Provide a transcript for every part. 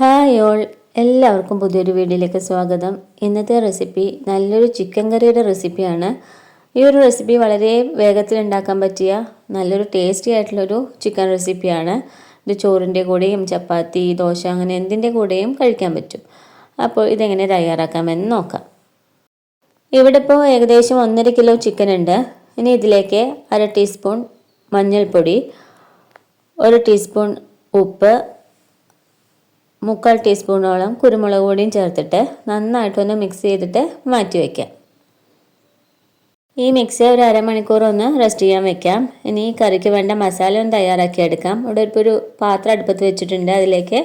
Hi all. എല്ലാവർക്കും പുതിയൊരു വീഡിയോയിലേക്ക് സ്വാഗതം. ഇന്നത്തെ റെസിപ്പി നല്ലൊരു ചിക്കൻ കറിയുടെ റെസിപ്പിയാണ്. ഈ ഒരു റെസിപ്പി വളരെ വേഗത്തിൽ ഉണ്ടാക്കാൻ പറ്റിയ നല്ലൊരു ടേസ്റ്റി ആയിട്ടുള്ളൊരു ചിക്കൻ റെസിപ്പിയാണ്. ഇത് ചോറിന്റെ കൂടെയും ചപ്പാത്തി ദോശ അങ്ങനെ എന്തിന്റെ കൂടെയും കഴിക്കാൻ പറ്റും. അപ്പോൾ ഇതെങ്ങനെ തയ്യാറാക്കാമെന്ന് നോക്കാം. ഇവിടെ ഇപ്പോൾ ഏകദേശം ഒന്നര കിലോ ചിക്കൻ ഉണ്ട്. ഇനി ഇതിലേക്ക് അര ടീസ്പൂൺ മഞ്ഞൾപ്പൊടി ഒരു ടീസ്പൂൺ ഉപ്പ് മുക്കാൽ ടീസ്പൂണോളം കുരുമുളക് പൊടിയും ചേർത്തിട്ട് നന്നായിട്ടൊന്ന് മിക്സ് ചെയ്തിട്ട് മാറ്റി വയ്ക്കാം ഈ മിക്സി ഒരു അരമണിക്കൂർ ഒന്ന് റെസ്റ്റ് ചെയ്യാൻ വെക്കാം. ഇനി ഈ കറിക്ക് വേണ്ട മസാല ഒന്ന് തയ്യാറാക്കി എടുക്കാം. ഇവിടെ ഇപ്പോൾ ഒരു പാത്രം അടുപ്പത്ത് വെച്ചിട്ടുണ്ട്. അതിലേക്ക്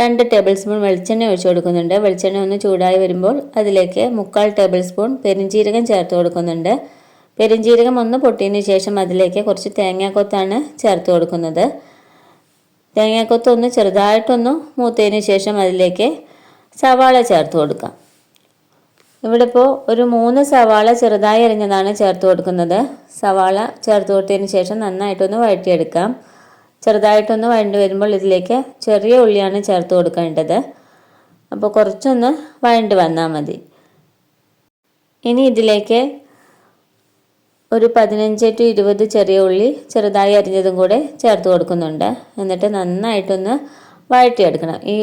രണ്ട് ടേബിൾ സ്പൂൺ വെളിച്ചെണ്ണ ഒഴിച്ചു കൊടുക്കുന്നുണ്ട്. വെളിച്ചെണ്ണ ഒന്ന് ചൂടായി വരുമ്പോൾ അതിലേക്ക് മുക്കാൽ ടേബിൾ സ്പൂൺ പെരിഞ്ചീരകം ചേർത്ത് കൊടുക്കുന്നുണ്ട്. പെരിഞ്ചീരകം ഒന്ന് പൊട്ടിയതിന് ശേഷം അതിലേക്ക് കുറച്ച് തേങ്ങാക്കൊത്താണ് ചേർത്ത് കൊടുക്കുന്നത്. തേങ്ങാക്കൊത്ത് ഒന്ന് ചെറുതായിട്ടൊന്ന് മൂത്തതിന് ശേഷം അതിലേക്ക് സവാള ചേർത്ത് കൊടുക്കാം. ഇവിടെ ഇപ്പോൾ ഒരു മൂന്ന് സവാള ചെറുതായി അരിഞ്ഞതാണ് ചേർത്ത് കൊടുക്കുന്നത്. സവാള ചേർത്ത് കൊടുത്തതിന് ശേഷം നന്നായിട്ടൊന്ന് വഴറ്റിയെടുക്കാം. ചെറുതായിട്ടൊന്ന് വഴണ്ടി വരുമ്പോൾ ഇതിലേക്ക് ചെറിയ ഉള്ളിയാണ് ചേർത്ത് കൊടുക്കേണ്ടത്. അപ്പോൾ കുറച്ചൊന്ന് വഴണ്ടി വന്നാൽ മതി. ഇനി ഇതിലേക്ക് ഒരു പതിനഞ്ച് ടു ഇരുപത് ചെറിയ ഉള്ളി ചെറുതായി അരിഞ്ഞതും കൂടെ ചേർത്ത് കൊടുക്കുന്നുണ്ട്. എന്നിട്ട് നന്നായിട്ടൊന്ന് വഴറ്റിയെടുക്കണം. ഈ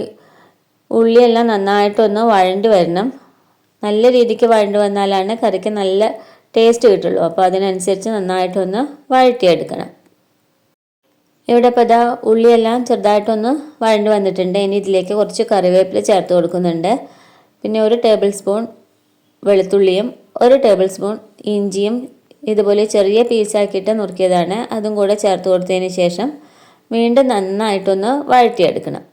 ഉള്ളിയെല്ലാം നന്നായിട്ടൊന്ന് വഴണ്ടി വരണം. നല്ല രീതിക്ക് വഴണ്ടി വന്നാലാണ് കറിക്ക് നല്ല ടേസ്റ്റ് കിട്ടുള്ളൂ. അപ്പോൾ അതിനനുസരിച്ച് നന്നായിട്ടൊന്ന് വഴറ്റിയെടുക്കണം. ഇവിടെ ഇപ്പോൾ ഇതാ ഉള്ളിയെല്ലാം ചെറുതായിട്ടൊന്ന് വഴണ്ടി വന്നിട്ടുണ്ട്. ഇനി ഇതിലേക്ക് കുറച്ച് കറിവേപ്പില ചേർത്ത് കൊടുക്കുന്നുണ്ട്. പിന്നെ ഒരു ടേബിൾ സ്പൂൺ വെളുത്തുള്ളിയും ഒരു ടേബിൾ സ്പൂൺ ഇഞ്ചിയും ഇതുപോലെ ചെറിയ പീസാക്കിയിട്ട് നുറുക്കിയതാണ്. അതും കൂടെ ചേർത്ത് കൊടുത്തതിന് ശേഷം വീണ്ടും നന്നായിട്ടൊന്ന് വഴറ്റിയെടുക്കണം.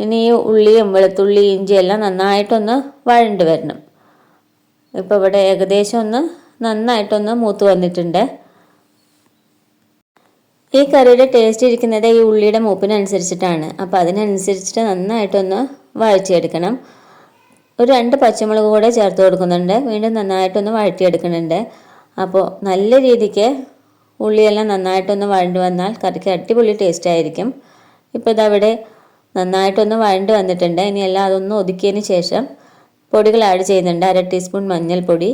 ഇനി ഈ ഉള്ളിയും വെളുത്തുള്ളി ഇഞ്ചിയെല്ലാം നന്നായിട്ടൊന്ന് വഴണ്ട് വരണം. ഇപ്പോൾ ഇവിടെ ഏകദേശം ഒന്ന് നന്നായിട്ടൊന്ന് മൂത്ത് വന്നിട്ടുണ്ട്. ഈ കറിയുടെ ടേസ്റ്റ് ഇരിക്കുന്നത് ഈ ഉള്ളിയുടെ മൂപ്പിനനുസരിച്ചിട്ടാണ്. അപ്പോൾ അതിനനുസരിച്ചിട്ട് നന്നായിട്ടൊന്ന് വഴറ്റിയെടുക്കണം. ഒരു രണ്ട് പച്ചമുളക് കൂടെ ചേർത്ത് കൊടുക്കുന്നുണ്ട്. വീണ്ടും നന്നായിട്ടൊന്ന് വഴറ്റിയെടുക്കുന്നുണ്ട്. അപ്പോൾ നല്ല രീതിക്ക് ഉള്ളിയെല്ലാം നന്നായിട്ടൊന്ന് വഴണ്ട് വന്നാൽ കറിക്ക് അടിപൊളി ടേസ്റ്റ് ആയിരിക്കും. ഇപ്പോൾ ഇതവിടെ നന്നായിട്ടൊന്ന് വഴണ്ട് വന്നിട്ടുണ്ട്. ഇനി എല്ലാം അതൊന്ന് ഒതുക്കിയതിന് ശേഷം പൊടികൾ ആഡ് ചെയ്യുന്നുണ്ട്. അര ടീസ്പൂൺ മഞ്ഞൾപ്പൊടി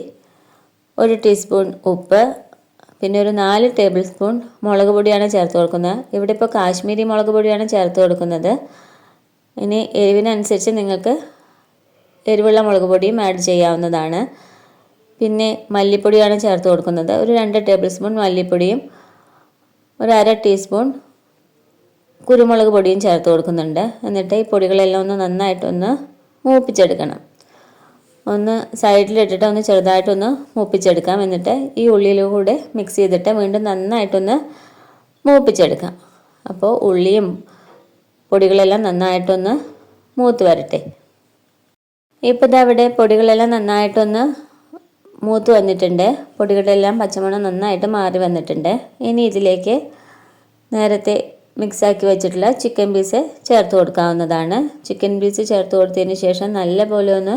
ഒരു ടീസ്പൂൺ ഉപ്പ് പിന്നെ ഒരു നാല് ടേബിൾ സ്പൂൺ മുളക് പൊടിയാണ് ചേർത്ത് കൊടുക്കുന്നത്. ഇവിടെ ഇപ്പോൾ കാശ്മീരി മുളക് പൊടിയാണ് ചേർത്ത് കൊടുക്കുന്നത്. ഇനി എരിവിനനുസരിച്ച് നിങ്ങൾക്ക് എരിവുള്ള മുളക് പൊടിയും ആഡ് ചെയ്യാവുന്നതാണ്. പിന്നെ മല്ലിപ്പൊടിയാണ് ചേർത്ത് കൊടുക്കുന്നത്. ഒരു രണ്ട് ടേബിൾ സ്പൂൺ മല്ലിപ്പൊടിയും ഒരു അര ടീസ്പൂൺ കുരുമുളക് പൊടിയും ചേർത്ത് കൊടുക്കുന്നുണ്ട്. എന്നിട്ട് ഈ പൊടികളെല്ലാം ഒന്ന് നന്നായിട്ടൊന്ന് മൂപ്പിച്ചെടുക്കണം. ഒന്ന് സൈഡിലിട്ടിട്ട് ഒന്ന് ചെറുതായിട്ടൊന്ന് മൂപ്പിച്ചെടുക്കാം. എന്നിട്ട് ഈ ഉള്ളിയിലൂടെ മിക്സ് ചെയ്തിട്ട് വീണ്ടും നന്നായിട്ടൊന്ന് മൂപ്പിച്ചെടുക്കാം. അപ്പോൾ ഉള്ളിയും പൊടികളെല്ലാം നന്നായിട്ടൊന്ന് മൂത്ത് വരട്ടെ. ഇപ്പോൾ ഇതവിടെ പൊടികളെല്ലാം നന്നായിട്ടൊന്ന് മൂത്ത് വന്നിട്ടുണ്ട്. പൊടികളെല്ലാം പച്ചമണം നന്നായിട്ട് മാറി വന്നിട്ടുണ്ട്. ഇനി ഇതിലേക്ക് നേരത്തെ മിക്സാക്കി വെച്ചിട്ടുള്ള ചിക്കൻ പീസ് ചേർത്ത് കൊടുക്കാവുന്നതാണ്. ചിക്കൻ പീസ് ചേർത്ത് കൊടുത്തതിന് ശേഷം നല്ലപോലെ ഒന്ന്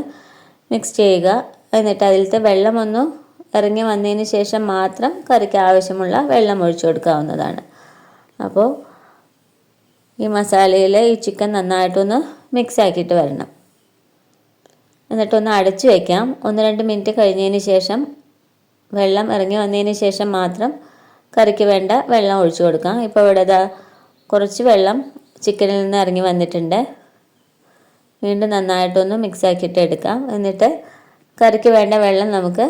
മിക്സ് ചെയ്യുക. എന്നിട്ട് അതിലത്തെ വെള്ളമൊന്നു ഇറങ്ങി വന്നതിന് ശേഷം മാത്രം കറിക്ക് ആവശ്യമുള്ള വെള്ളം ഒഴിച്ചു കൊടുക്കാവുന്നതാണ്. അപ്പോൾ ഈ മസാലയിൽ ഈ ചിക്കൻ നന്നായിട്ടൊന്ന് മിക്സ് ആക്കിയിട്ട് വരണം. എന്നിട്ടൊന്ന് അടച്ചു വയ്ക്കാം ഒന്ന് രണ്ട് മിനിറ്റ് കഴിഞ്ഞതിന് ശേഷം വെള്ളം ഇറങ്ങി വന്നതിന് ശേഷം മാത്രം കറിക്ക് വേണ്ട വെള്ളം ഒഴിച്ചു കൊടുക്കാം. ഇപ്പോൾ ഇവിടെ ഇതാ കുറച്ച് വെള്ളം ചിക്കനിൽ നിന്ന് ഇറങ്ങി വന്നിട്ടുണ്ട്. വീണ്ടും നന്നായിട്ടൊന്ന് മിക്സ് ആക്കിയിട്ട് എടുക്കാം. എന്നിട്ട് കറിക്ക് വേണ്ട വെള്ളം നമുക്ക്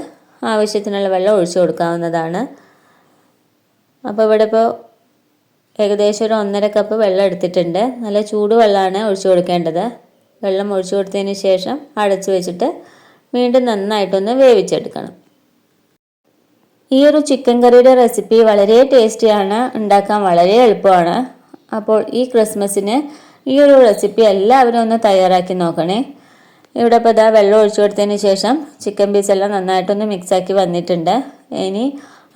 ആവശ്യത്തിനുള്ള വെള്ളം ഒഴിച്ചു കൊടുക്കാവുന്നതാണ്. അപ്പോൾ ഇവിടെ ഇപ്പോൾ ഏകദേശം ഒരു ഒന്നര കപ്പ് വെള്ളം എടുത്തിട്ടുണ്ട്. നല്ല ചൂടുവെള്ളമാണ് ഒഴിച്ചു കൊടുക്കേണ്ടത്. വെള്ളം ഒഴിച്ചു കൊടുത്തതിന് ശേഷം അടച്ചു വെച്ചിട്ട് വീണ്ടും നന്നായിട്ടൊന്ന് വേവിച്ചെടുക്കണം. ഈ ഒരു ചിക്കൻ കറിയുടെ റെസിപ്പി വളരെ ടേസ്റ്റിയാണ് ഉണ്ടാക്കാൻ വളരെ എളുപ്പമാണ്. അപ്പോൾ ഈ ക്രിസ്മസിന് ഈ ഒരു റെസിപ്പി എല്ലാവരും ഒന്ന് തയ്യാറാക്കി നോക്കണേ. ഇവിടെ ഇപ്പോൾ ഇതാ വെള്ളം ഒഴിച്ചു കൊടുത്തതിന് ശേഷം ചിക്കൻ പീസ് എല്ലാം നന്നായിട്ടൊന്ന് മിക്സാക്കി വന്നിട്ടുണ്ട്. ഇനി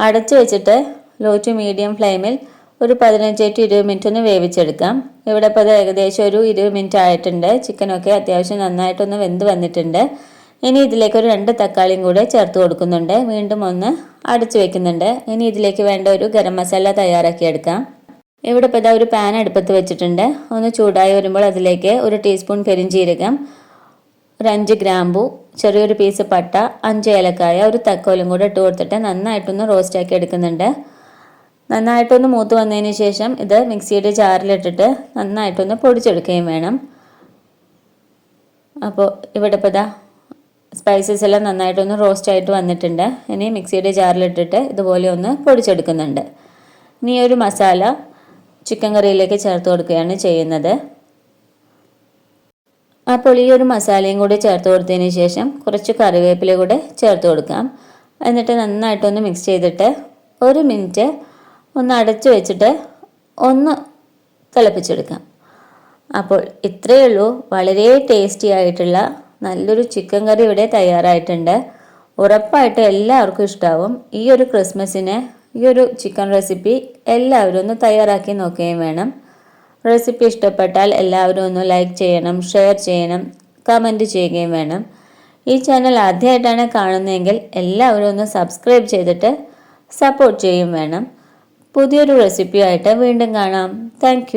അടച്ചു വെച്ചിട്ട് ലോ ടു മീഡിയം ഫ്ലെയിമിൽ ഒരു പതിനഞ്ച് ടു ഇരുപത് മിനിറ്റ് ഒന്ന് വേവിച്ചെടുക്കാം. ഇവിടെ ഇപ്പോൾ ഏകദേശം ഒരു ഇരുപത് മിനിറ്റ് ആയിട്ടുണ്ട്. ചിക്കനൊക്കെ അത്യാവശ്യം നന്നായിട്ടൊന്ന് വെന്ത് വന്നിട്ടുണ്ട്. ഇനി ഇതിലേക്ക് ഒരു രണ്ട് തക്കാളിയും കൂടെ ചേർത്ത് കൊടുക്കുന്നുണ്ട്. വീണ്ടും ഒന്ന് അടച്ചു വെക്കുന്നുണ്ട്. ഇനി ഇതിലേക്ക് വേണ്ട ഒരു ഗരം മസാല തയ്യാറാക്കി എടുക്കാം. ഇവിടെ ഇപ്പോൾ ഒരു പാൻ അടുപ്പത്ത് വെച്ചിട്ടുണ്ട്. ഒന്ന് ചൂടായി വരുമ്പോൾ അതിലേക്ക് ഒരു ടീസ്പൂൺ പെരിഞ്ചീരകം ഒരു അഞ്ച് ഗ്രാമ്പു ചെറിയൊരു പീസ് പട്ട അഞ്ച് ഏലക്കായ ഒരു തക്കോലും കൂടെ ഇട്ട് കൊടുത്തിട്ട് നന്നായിട്ടൊന്ന് റോസ്റ്റാക്കി എടുക്കുന്നുണ്ട്. നന്നായിട്ടൊന്ന് മൂത്ത് വന്നതിന് ശേഷം ഇത് മിക്സിയുടെ ജാറിലിട്ടിട്ട് നന്നായിട്ടൊന്ന് പൊടിച്ചെടുക്കുകയും വേണം. അപ്പോൾ ഇവിടെ ഇപ്പോൾ ഇതാ സ്പൈസസ് എല്ലാം നന്നായിട്ടൊന്ന് റോസ്റ്റ് ആയിട്ട് വന്നിട്ടുണ്ട്. ഇനി മിക്സിയുടെ ജാറിലിട്ടിട്ട് ഇതുപോലെ ഒന്ന് പൊടിച്ചെടുക്കുന്നുണ്ട്. ഇനി ഒരു മസാല ചിക്കൻ കറിയിലേക്ക് ചേർത്ത് കൊടുക്കുകയാണ് ചെയ്യുന്നത്. അപ്പോൾ ഈ ഒരു മസാലയും കൂടി ചേർത്ത് കൊടുത്തതിന് ശേഷം കുറച്ച് കറിവേപ്പില കൂടെ ചേർത്ത് കൊടുക്കാം. എന്നിട്ട് നന്നായിട്ടൊന്ന് മിക്സ് ചെയ്തിട്ട് ഒരു മിനിറ്റ് ഒന്ന് അടച്ചു വെച്ചിട്ട് ഒന്ന് തിളപ്പിച്ചെടുക്കാം. അപ്പോൾ ഇത്രയേ ഉള്ളൂ. വളരെ ടേസ്റ്റി ആയിട്ടുള്ള നല്ലൊരു ചിക്കൻ കറി ഇവിടെ തയ്യാറായിട്ടുണ്ട്. ഉറപ്പായിട്ട് എല്ലാവർക്കും ഇഷ്ടാവും. ഈ ഒരു ക്രിസ്മസിന് ഈ ഒരു ചിക്കൻ റെസിപ്പി എല്ലാവരും ഒന്ന് തയ്യാറാക്കി നോക്കുകയും വേണം. റെസിപ്പി ഇഷ്ടപ്പെട്ടാൽ എല്ലാവരും ഒന്ന് ലൈക്ക് ചെയ്യണം ഷെയർ ചെയ്യണം കമന്റ് ചെയ്യുകയും വേണം. ഈ ചാനൽ ആദ്യമായിട്ടാണ് കാണുന്നതെങ്കിൽ എല്ലാവരും ഒന്ന് സബ്സ്ക്രൈബ് ചെയ്തിട്ട് സപ്പോർട്ട് ചെയ്യും വേണം. പുതിയൊരു റെസിപ്പിയായിട്ട് വീണ്ടും കാണാം. താങ്ക്